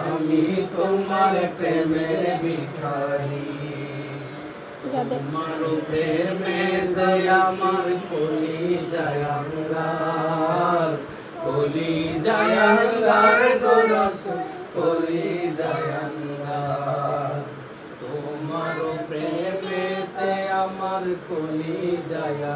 আমি তোমার প্রেমের ভিখারি তোমার প্রেমে দয়া আমার কলি জায়াঙ্গার কলি জায়াঙ্গার গোরস কলি জায়াঙ্গার তোমার প্রেমেতে আমার কলি জায়াঙ্গার